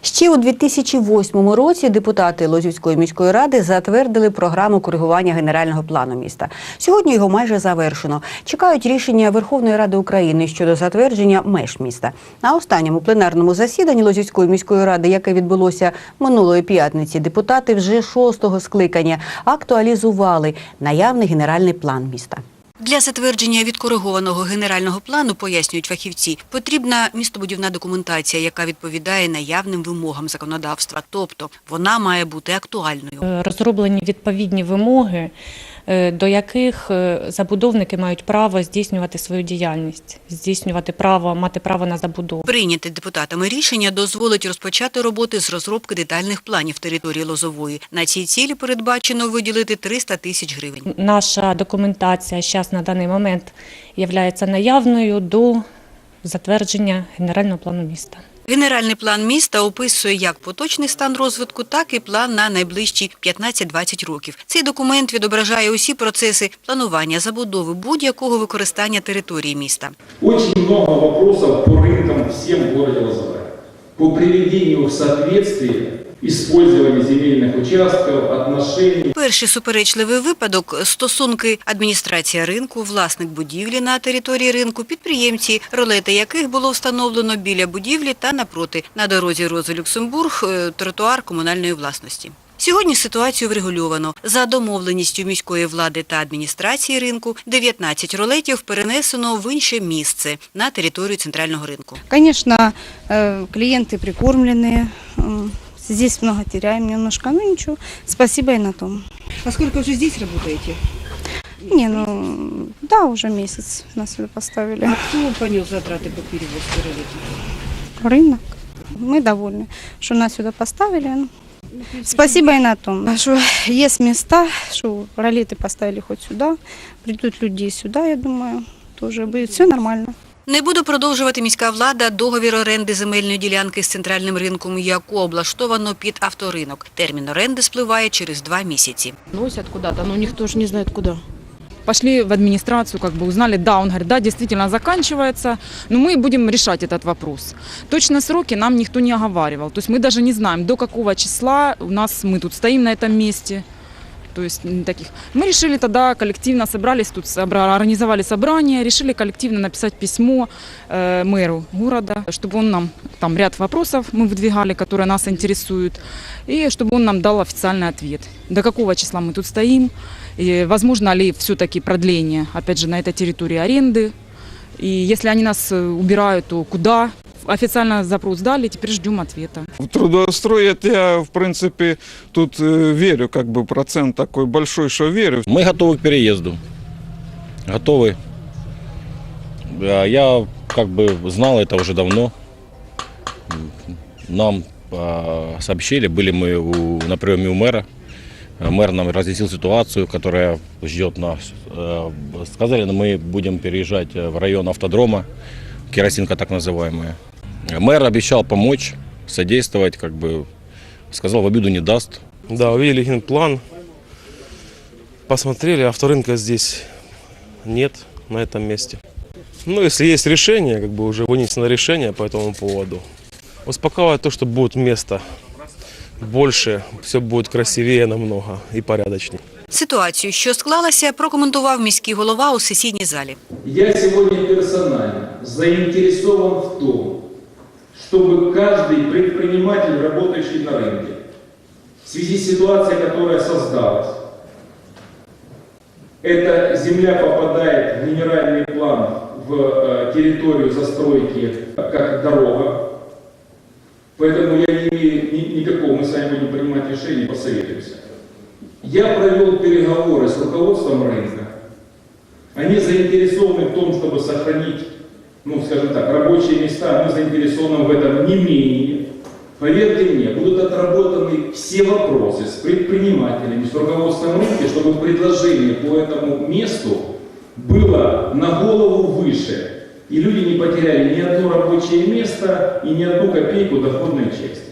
Ще у 2008 році депутати Лозівської міської ради затвердили програму коригування генерального плану міста. Сьогодні його майже завершено. Чекають рішення Верховної Ради України щодо затвердження меж міста. На останньому пленарному засіданні Лозівської міської ради, яке відбулося минулої п'ятниці, депутати вже шостого скликання актуалізували наявний генеральний план міста. Для затвердження відкоригованого генерального плану, пояснюють фахівці, потрібна містобудівна документація, яка відповідає наявним вимогам законодавства. Тобто вона має бути актуальною. Е, розроблені відповідні вимоги, до яких е, забудовники мають право здійснювати свою діяльність, здійснювати право, мати право на забудову. Прийняте депутатами рішення дозволить розпочати роботи з розробки детальних планів території Лозової. На цій цілі передбачено виділити 300 тисяч гривень. Наша документація зараз на даний момент є наявною до затвердження генерального плану міста. Генеральний план міста описує як поточний стан розвитку, так і план на найближчі 15-20 років. Цей документ відображає усі процеси планування, забудови будь-якого використання території міста. Дуже багато питань по ринкам всім в городе Лозовая. По приведенню в соответствие использования земельных участков, отношений. Перший суперечливий випадок – стосунки адміністрація ринку, власник будівлі на території ринку, підприємці, ролети яких було встановлено біля будівлі та напроти, на дорозі Рози-Люксембург, е, тротуар комунальної власності. Сьогодні ситуацію врегульовано. За домовленістю міської влади та адміністрації ринку 19 ролетів перенесено в інше місце на територію центрального ринку. Конечно, э, клиенты прикормленные. м, Здесь много теряем немножко, но ничего. Спасибо и на том. А сколько уже здесь работаете? Не, ну, да, уже месяц нас сюда поставили. А кто понес затраты по перевозке роликов? Рынок. Мы довольны, что нас сюда поставили. Ну, Спасибо и на том. Что есть места, что ролеты поставили хоть сюда, придут люди сюда, я думаю, тоже будет все нормально. Не буде продовжувати міська влада договір оренди земельної ділянки з центральним ринком, яку облаштовано під авторинок. Термін оренди спливає через два місяці. носят куда-то, но никто же не знает куда. Пошли в администрацию, как бы узнали, да, он говорит, да, действительно заканчивается, но мы будем решать этот вопрос. Точно сроки нам никто не оговаривал, то есть мы даже не знаем, до какого числа у нас мы тут стоим на этом месте. То есть м, таких. Мы решили тогда коллективно собрались тут, собра- организовали собрание, решили коллективно написать письмо э, мэру города, чтобы он нам там ряд вопросов мы выдвигали, которые нас интересуют, и чтобы он нам дал официальный ответ. До какого числа мы тут стоим, и возможно ли все-таки продление, опять же, на этой территории аренды, и если они нас э, убирают, то куда? Официально запрос дали, теперь ждем ответа. В трудоустрой это я, в принципе, тут э, верю, как бы процент такой большой, что верю. Мы готовы к переезду. Готовы. А Я как бы знал это уже давно. Нам а, сообщили, были мы у- на приеме у мэра. А Мэр нам разъяснил ситуацию, которая ждет нас. Э, Сказали, мы будем переезжать э, в район автодрома, керосинка так называемая. Мэр обещал помочь, содействовать, как бы сказал, в обиду не даст. Да, увидели генплан, посмотрели, авторынка здесь нет на этом месте. Ну, если есть решение, как бы уже вынесено решение по этому поводу. Успокаивает то, что будет место больше, все будет красивее намного и порядочнее. Ситуацію, що склалася, прокоментував міський голова у сесійній залі. Я сегодня персонально заинтересован в том, чтобы каждый предприниматель, работающий на рынке, в связи с ситуацией, которая создалась, эта земля попадает в генеральный план в э, территорию застройки как дорога, поэтому я не имею ни- никакого, мы с вами будем принимать решение, посоветуемся. Я провел переговоры с руководством рынка, они заинтересованы в том, чтобы сохранить, ну, скажем так, рабочие места, мы заинтересованы в этом не менее. Поверьте мне, будут отработаны все вопросы с предпринимателями, с руководством рынка, чтобы предложение по этому месту было на голову выше. И люди не потеряли ни одно рабочее место и ни одну копейку доходной части.